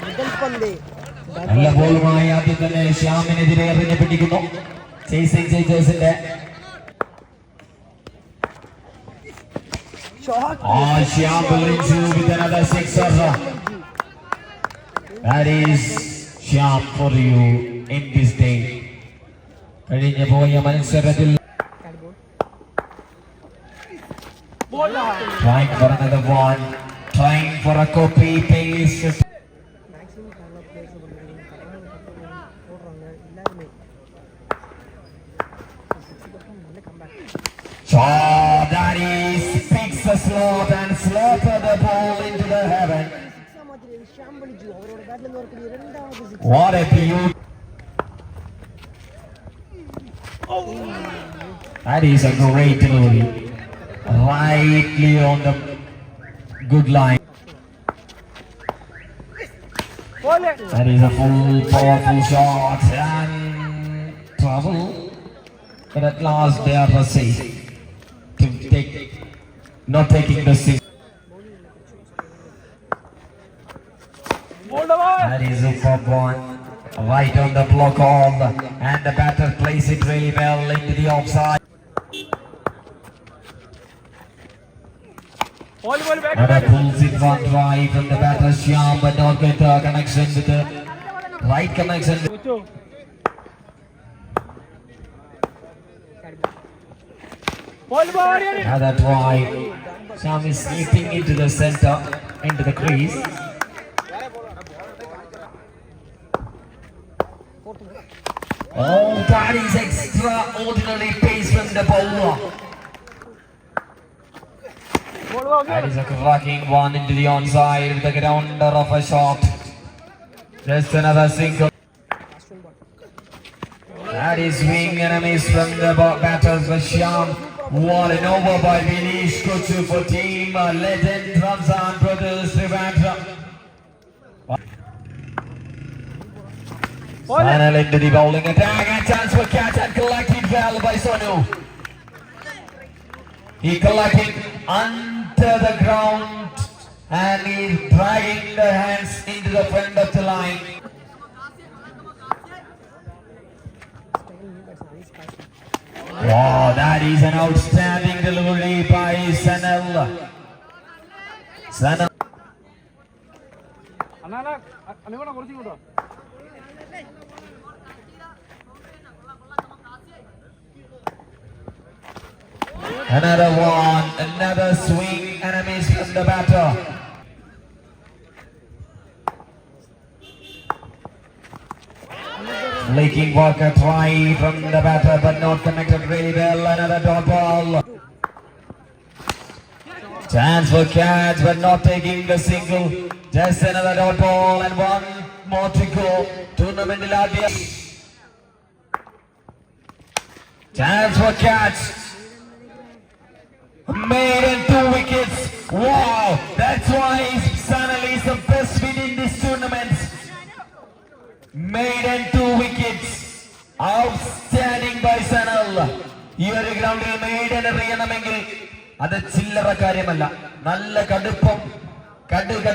മുതൽ പന്ത് നല്ല ബോളുമായി ആദ്യം തന്നെ ശ്യാമിനെതിരെ എറിഞ്ഞ് പിടിക്കുന്നു ചേസിംഗ് ചേച്ചേഴ്സിന്റെ ഷോട്ട് ആ Shyam will into with another sixer. That is Shyam for you in this day. കഴിഞ്ഞു പോയ മത്സരത്തിൽ trying for another one, Time for a copy paste. Chaudhary speaks the slot and slaughter the ball into the heaven. What a beauty. Oh. That is a great delivery. Rightly on the good line. That is a full powerful shot and trouble. But at last they are safe to take not taking the six. That is a pop one. Right on the block of and the batter plays it really well into the offside. And that pulls it one drive from the batter Shyam but not get a connection with the right connection. Now that why Shyam is sneaking into the center, into the crease. Oh, that is extraordinary pace from the bowler. That is a cracking one into the onside with the grounder of a shot. Just another single. That is wing and a miss from the ba- batters for Shyam. What an over by Vinesh Kochu for team legend Ramzan Brothers Trivandrum. Final into the bowling attack and chance for catch and collected well by Sonu. He collected under the ground and he's dragging the hands into the front of the line. Wow, that is an outstanding delivery by Sanel. Sanel. Another one, another swing the batter. Flicking Walker try from the batter but not connected really well. Another dot ball. Chance for catch but not taking the single. Just another dot ball and one more to go. Tournament Latvia. Chance for catch. Made in two wickets. Wow, that's why Sanali is the best win in this tournament. Made and two wickets. Outstanding by Sanal. ഈ ഒരു ഗ്രൗണ്ടിൽ maiden എറിയണമെങ്കിൽ അത് ചില്ലറ കാര്യമല്ല നല്ല കടുപ്പം കടുക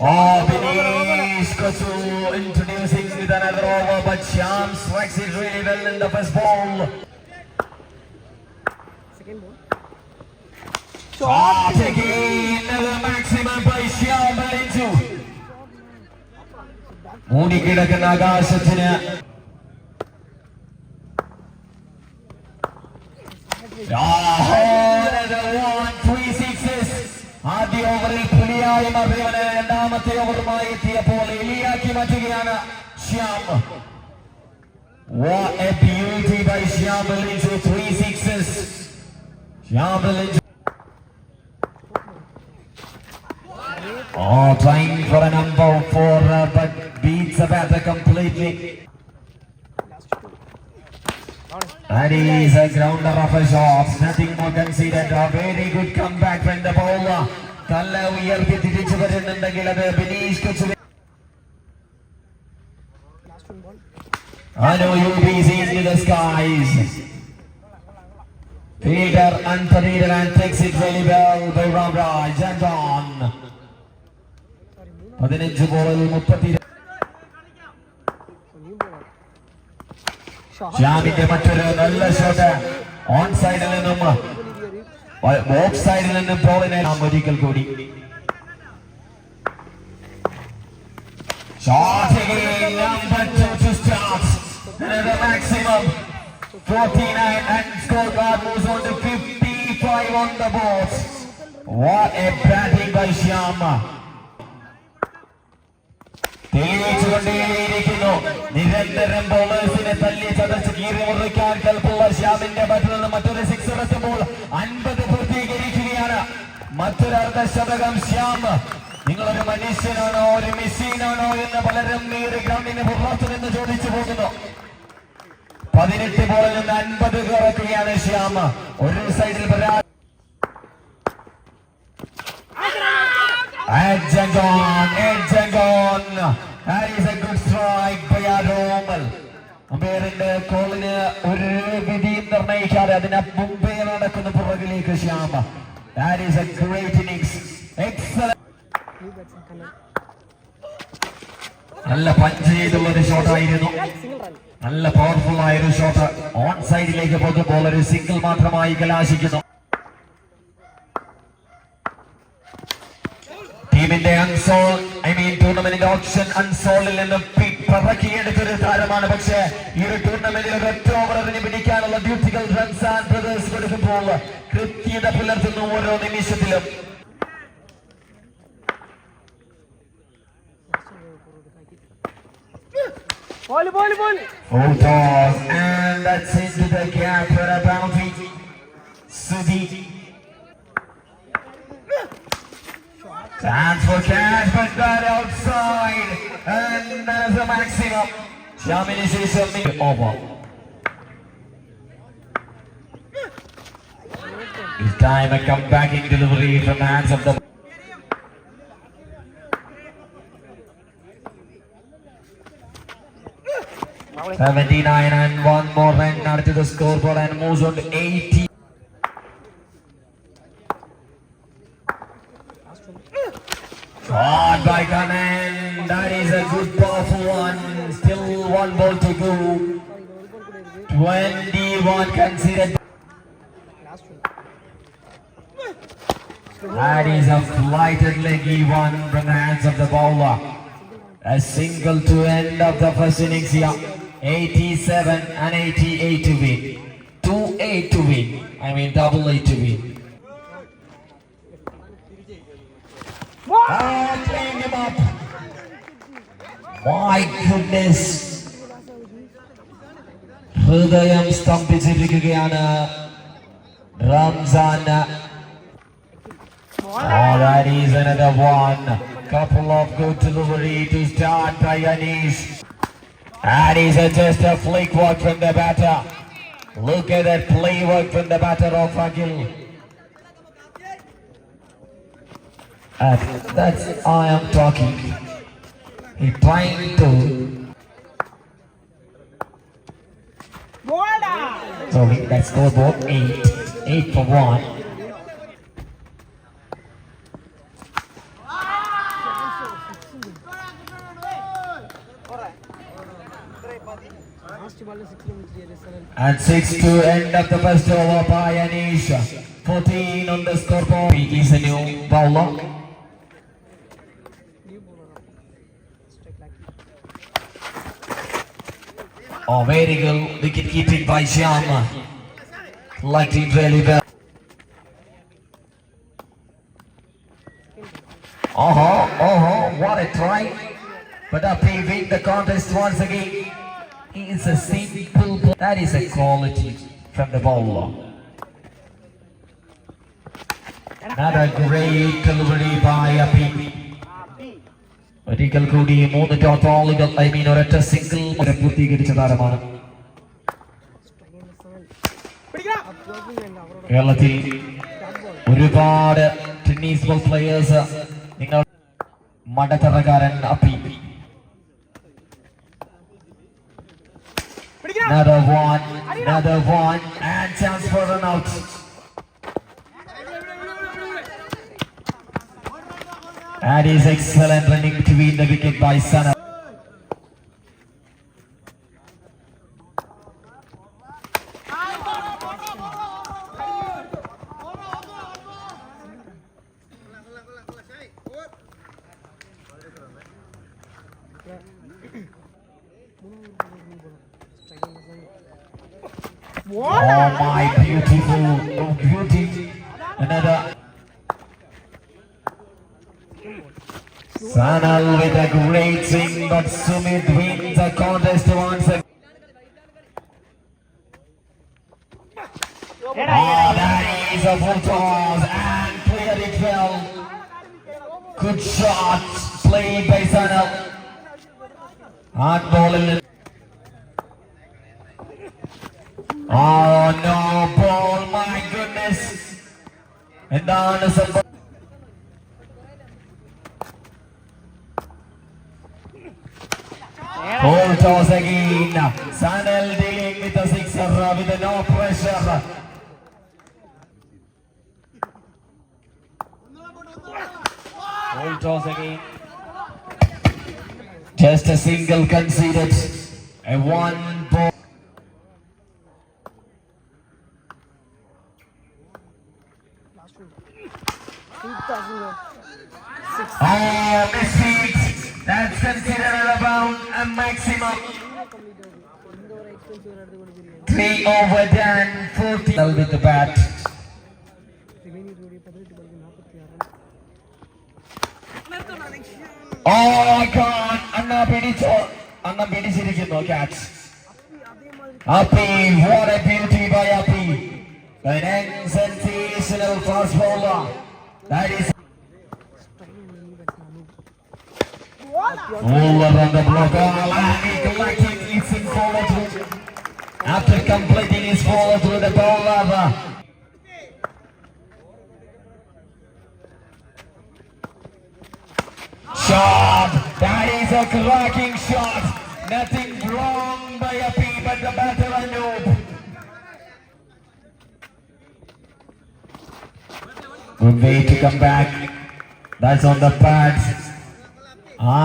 Oh, Benish Kosu introducing with another over, but Shams strikes it really well in the first ball. Second ball. മൂടിക്കിടക്കുന്ന ആകാശത്തിന് ആദ്യ ഓവറിൽ പുലിയായി മാറിയവന് രണ്ടാമത്തെ ഓവറുമായി എത്തിയപ്പോൾ എലിയാക്കി മാറ്റുകയാണ് Shyam What a beauty by Shyam Balinju, three sixes. Shyam Balinju. Oh, time for a number four, uh, but beats the batter completely. That is a grounder of a shot. Nothing more conceded. A very good comeback from the bowler. തല ഉയർത്തി തിരിച്ചു വരുന്നുണ്ടെങ്കിൽ അത് ബിനീഷ് കൊച്ചു Ano you'll be seeing in the skies. Peter Anthony and takes it really well by Ramraj and on. പതിനഞ്ച് ബോളിൽ മുപ്പത്തി ശ്യാമിന്റെ മറ്റൊരു നല്ല ഷോട്ട് ഓൺ സൈഡിൽ നിന്നും ഓഫ് സൈഡിൽ നിന്നും ബോളിനെ ഒരിക്കൽ കൂടി Shot again, number two to start. Another maximum. 49 and scorecard moves on to 55 on the board. What a batting by Shyama. തെളിയിച്ചുകൊണ്ടേയിരിക്കുന്നു. നിരന്തരം ബോളേഴ്സിനെ തല്ലി ചതച്ച് കീറി മുറിക്കാൻ കൽപ്പുള്ള ശ്യാമിന്റെ ബാറ്റിൽ നിന്ന് മറ്റൊരു സിക്സ് എത്തുമ്പോൾ അൻപത് പൂർത്തീകരിക്കുകയാണ്. മറ്റൊരു അർദ്ധശതകം ശ്യാം. നിങ്ങളൊരു മനുഷ്യനാണോ ഒരു മെഷീനാണോ എന്ന് പലരും ഈ ഒരു ഗ്രൗണ്ടിന് പുറത്തു നിന്ന് ചോദിച്ചു പോകുന്നു. പതിനെട്ട് ബോളിൽ നിന്ന് അൻപത് കറക്കുകയാണ് ശ്യാം. ഒരു സൈഡിൽ പരാ Edge and on, edge അമ്പയറിന്റെ കോളിന് ഒരു വിധിയും നിർണയിക്കാതെ അതിന് മുമ്പേ നടക്കുന്ന പുറകിലേക്ക് Shyama. That is a great innings. നല്ല പഞ്ച് ചെയ്തുള്ള ഒരു ഷോട്ടായിരുന്നു Single നല്ല പവർഫുൾ ആയ ഒരു ഷോട്ട് ഓൺ സൈഡിലേക്ക് പോകുമ്പോൾ ഒരു സിംഗിൾ മാത്രമായി കലാശിക്കുന്നു. ടീമിന്റെ അൺസോൾ ഐ മീൻ ടൂർണമെന്റിന്റെ ഓപ്ഷൻ അൺസോളിൽ നിന്ന് പിറക്കിയെടുത്തൊരു താരമാണ് പക്ഷേ ഈ ഒരു ടൂർണമെന്റിൽ ഒറ്റ ഓവറിന് പിടിക്കാനുള്ള ഡ്യൂട്ടികൾ റൺസ് ആൻഡ് ബ്രദേഴ്സ് കൊടുക്കുമ്പോൾ കൃത്യത പുലർത്തുന്നു ഓരോ നിമിഷത്തിലും Volley, volley, volley. Full toss and that's into the gap for a boundary. Sudhi. Chance for cash, but that outside. And that's a maximum. Shamini Shisham over. This time a comebacking delivery from the hands of the 79 and one more run added to the scoreboard and moves on to 80. Caught by Kanan. That is a good powerful one. Still one ball to go. 21 considered. That is a flighted leggy one from the hands of the bowler. A single to end of the first innings here. 87 and 88 to win. 2 8 to win. I mean double 8 to win. Ah, playing him up. My goodness. ഹൃദയം സ്തംഭിച്ചിരിക്കുകയാണ് Ramzan Oh, that is another one. Couple of good delivery to start by Anish. That is a, just a flick work from the batter. Look at that play work from the batter of Agil. And that's I am talking. He trying to. So that's scoreboard eight. Eight for one. And six to end of the first over by Anish. 14 on the scoreboard. He is a new bowler. New bowler. Straight like. Oh, very good wicket keeping by Shyam. It really well. Oh, oh, what a try. But up he win the contest once again. He is a simple, ball. that is a quality from the bowler. Another great delivery by Api. ഒരിക്കൽ കൂടി മൂന്ന് ബോളുകൾ I mean ഒരൊറ്റ single പൂർത്തീകരിച്ച താരമാണ് കേരളത്തിൽ ഒരുപാട് tennis ball players നിങ്ങൾ മടത്തറക്കാരൻ അപ്പി Another one, another one, and chance for an out. That is excellent running between the wicket by Sana. Oh my beautiful, oh beauty. Another. Sanal with a great swing, but Sumit wins the contest once again. Oh, that is a full toss and cleared it well. Good shot played by Sanal. Hard ball in it. Oh no, ball, my goodness. And down is a a single conceded. A one ball. Oh, misfeed. That's considered about a maximum. Three over done. 40 with the bat. Oh God! അണ്ണ പിടിച്ചോ അണ്ണ പിടിച്ചിരിക്കുന്നു catch Happy, what a beauty by Happy. An sensational fast bowler. That is Over on the block. Oh, and he collecting it's in follow through. After completing his follow through the bowler. Shot! That is a cracking shot. Nothing wrong by Happy, but the batter Anoop. Good way to come back. That's on the pads. ആ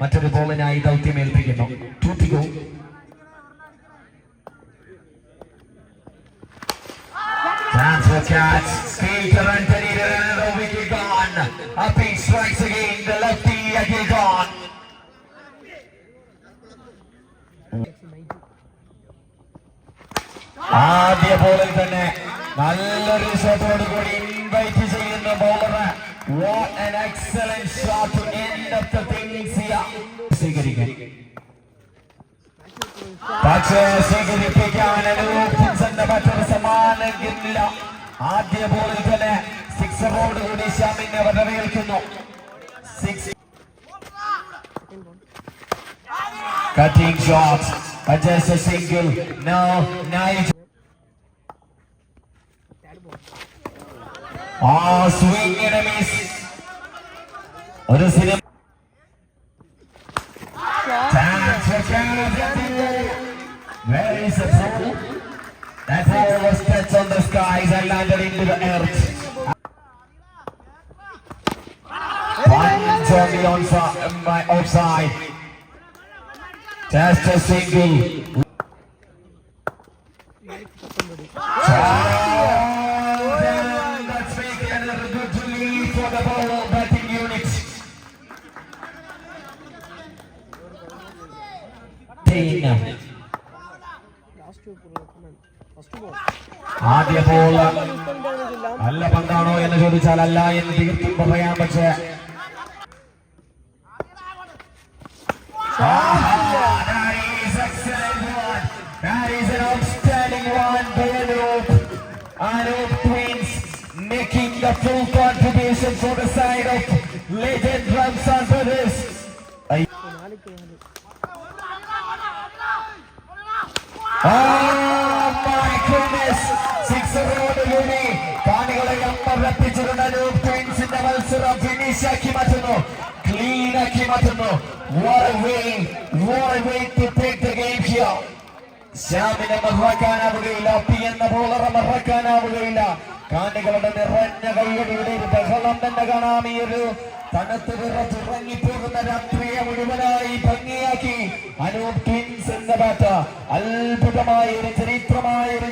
മറ്റൊരു ബോളിനായി ദൗത്യം ഏൽപ്പിക്കുന്നു two to go Chance for catch. Skater and Teddy another wicket gone. Up ആദ്യ ബോളിൽ തന്നെ നല്ലൊരു ഷോട്ടോട് കൂടി ഇൻവൈറ്റ് ചെയ്യുന്ന an excellent shot. End of പക്ഷേ സ്വീകരിപ്പിക്കാൻ മറ്റൊരു സമാനമില്ല ആദ്യ ബോളിൽ തന്നെ സിക്സറോട് കൂടി ഷാമിനെ വരവേൽക്കുന്നു. Six Cutting shots, just a. Ah, swing and a miss. ഒരു cinema Chance for Canada. Where is the ball? That ball was touched on the skies and landed into the earth. Punch on the onside, uh, my offside. Just a single. ചോദിച്ചാൽ അല്ല എന്ന് തീർത്തും പറയാം പക്ഷേ Ah, that is excellent one. That is an outstanding one by Anoop. Anoop twins making the full contribution for the side of legend Ramsan Brothers. Ay- Oh my goodness! സിക്സറോടുകൂടി കാണികളെ അമ്പരപ്പിച്ചിരുന്ന അനൂപ് ക്വീൻസിന്റെ മത്സരം finish ആക്കി മാറ്റുന്നു. ക്ലീൻ ആക്കി മാറ്റുന്നു. What a way, what a way to. ശ്യാമിനെ മറക്കാനാവുകയില്ല P എന്ന ബോളറെ മറക്കാനാവുകയില്ല കാണികളുടെ നിറഞ്ഞ കൈയടിയുടെ ഒരു ബഹളം തന്നെ കാണാം ഈ ഒരു തണുത്ത് വിറച്ചിറങ്ങിപ്പോകുന്ന രാത്രിയെ മുഴുവനായി ഭംഗിയാക്കി. അനൂപ് ട്വിൻസ് എന്ന ബാറ്റ അത്ഭുതമായ ഒരു ചരിത്രമായ ഒരു